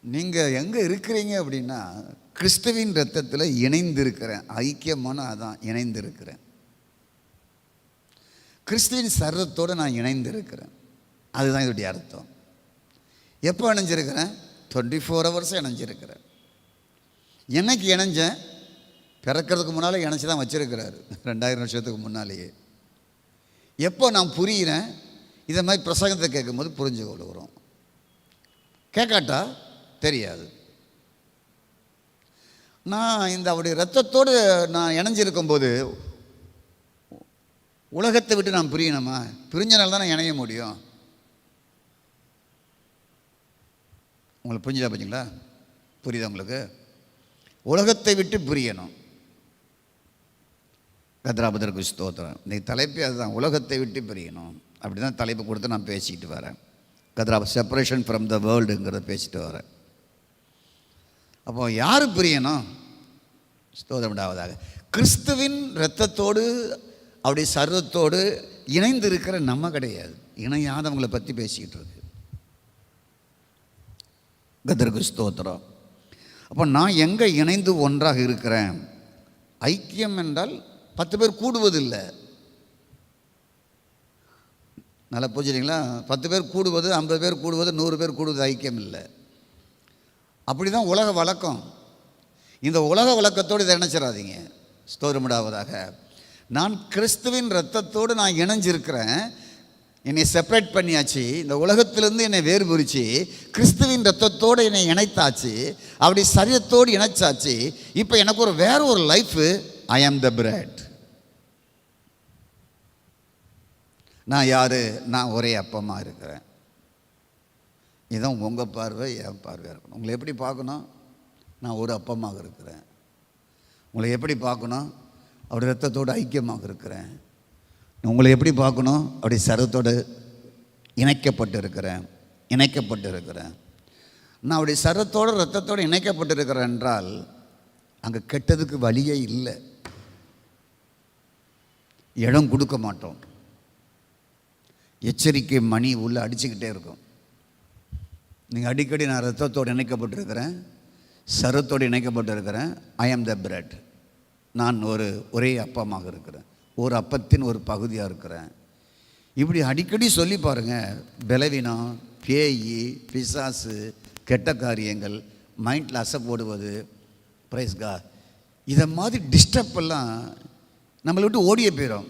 நீங்கள் எங்கே இருக்கிறீங்க அப்படின்னா கிறிஸ்துவின் ரத்தத்தில் இணைந்திருக்கிறேன். ஐக்கியமான அதான் இணைந்திருக்கிறேன். கிறிஸ்துவின் சர்வத்தோடு நான் இணைந்திருக்கிறேன். அதுதான் இதோடைய அர்த்தம். எப்போ இணைஞ்சிருக்கிறேன்? Twenty four ஹவர்ஸும் இணைஞ்சிருக்கிறேன். என்னைக்கு இணைஞ்சேன்? பிறக்கிறதுக்கு முன்னால் இணைச்சி தான் வச்சுருக்கிறாரு. ரெண்டாயிரம் வருஷத்துக்கு முன்னாலேயே. எப்போ நான் புரிகிறேன் இதை மாதிரி பிரசங்கத்தை கேட்கும்போது புரிஞ்சு கொள்கிறோம் கேட்காட்டா? தெரியாது. நான் இந்த அவருடைய ரத்தத்தோடு நான் இணைஞ்சிருக்கும்போது உலகத்தை விட்டு நான் பிரியணுமா? பிரிஞ்சனால தான் நான் இணைய முடியும். உங்களுக்கு புரிஞ்சுதா பார்த்தீங்களா புரியுதா உங்களுக்கு? உலகத்தை விட்டு பிரியணும். கத்ராபதற்கு ஸ்தோத்திரம். இன்றைக்கி தலைப்பே அதுதான். உலகத்தை விட்டு பிரியணும். அப்படி தான் தலைப்பு கொடுத்து நான் பேசிக்கிட்டு வரேன். கத்ரா செப்பரேஷன் ஃப்ரம் த வேர்ல்டுங்கிறத பேசிட்டு வரேன். அப்போ யார் பிரியணும் ஸ்தோத்திரம் உண்டாவதாக கிறிஸ்துவின் இரத்தத்தோடு அவருடைய சர்வத்தோடு இணைந்து இருக்கிற நம்ம கிடையாது. இணையாதவங்களை பற்றி பேசிக்கிட்டு இருக்கு. கதருக்கு ஸ்தோத்திரம். அப்போ நான் எங்கே இணைந்து ஒன்றாக இருக்கிறேன்? ஐக்கியம் என்றால் பத்து பேர் கூடுவதில்லை. நல்லா புரிஞ்சுறீங்களா? பத்து பேர் கூடுவது ஐம்பது பேர் கூடுவது நூறு பேர் கூடுவது ஐக்கியம் இல்லை. அப்படி தான் உலக வழக்கம். இந்த உலக வழக்கத்தோடு இதை இணைச்சிடாதீங்க. ஸ்தோரமிடாவதாக நான் கிறிஸ்துவின் ரத்தத்தோடு நான் இணைஞ்சிருக்கிறேன். என்னை செப்பரேட் பண்ணியாச்சு. இந்த உலகத்திலேருந்து என்னை வேறுபுரிச்சு கிறிஸ்துவின் ரத்தத்தோடு என்னை இணைத்தாச்சு அப்படி சரீரத்தோடு இணைச்சாச்சு இப்போ எனக்கு ஒரு வேற ஒரு லைஃபு ஐ ஆம் த பிரெட் நான் யார்? நான் ஒரே அப்பமாக இருக்கிறேன். இதுதான் உங்கள் பார்வை என் பார்வையாக இருக்கணும். உங்களை எப்படி பார்க்கணும் நான் ஒரு அப்பமாக இருக்கிறேன். உங்களை எப்படி பார்க்கணும் அப்படி ரத்தத்தோடு ஐக்கியமாக இருக்கிறேன். உங்களை எப்படி பார்க்கணும் அப்படி சரத்தோடு இணைக்கப்பட்டு இருக்கிறேன் இணைக்கப்பட்டு இருக்கிறேன் நான் அப்படி சரத்தோடு ரத்தத்தோடு இணைக்கப்பட்டு இருக்கிறேன் என்றால் அங்கே கெட்டதுக்கு வழியே இல்லை. இடம் கொடுக்க மாட்டோம். எச்சரிக்கை மணி உள்ளே அடிச்சுக்கிட்டே இருக்கும். நீங்கள் அடிக்கடி நான் ரத்தத்தோடு இணைக்கப்பட்டிருக்கிறேன். சரத்தோடு இணைக்கப்பட்டிருக்கிறேன். ஐ ஆம் த பிரெட் நான் ஒரு ஒரே அப்பமாக இருக்கிறேன். ஒரு அப்பத்தின் ஒரு பகுதியாக இருக்கிறேன். இப்படி அடிக்கடி சொல்லி பாருங்கள் பலவீனம் பேய் பிசாசு கெட்ட காரியங்கள் மைண்டில் அசப்போடுவது பிரைஸ்கா இதை மாதிரி டிஸ்டர்ப் எல்லாம் நம்மளை விட்டு ஓடியே போயிடும்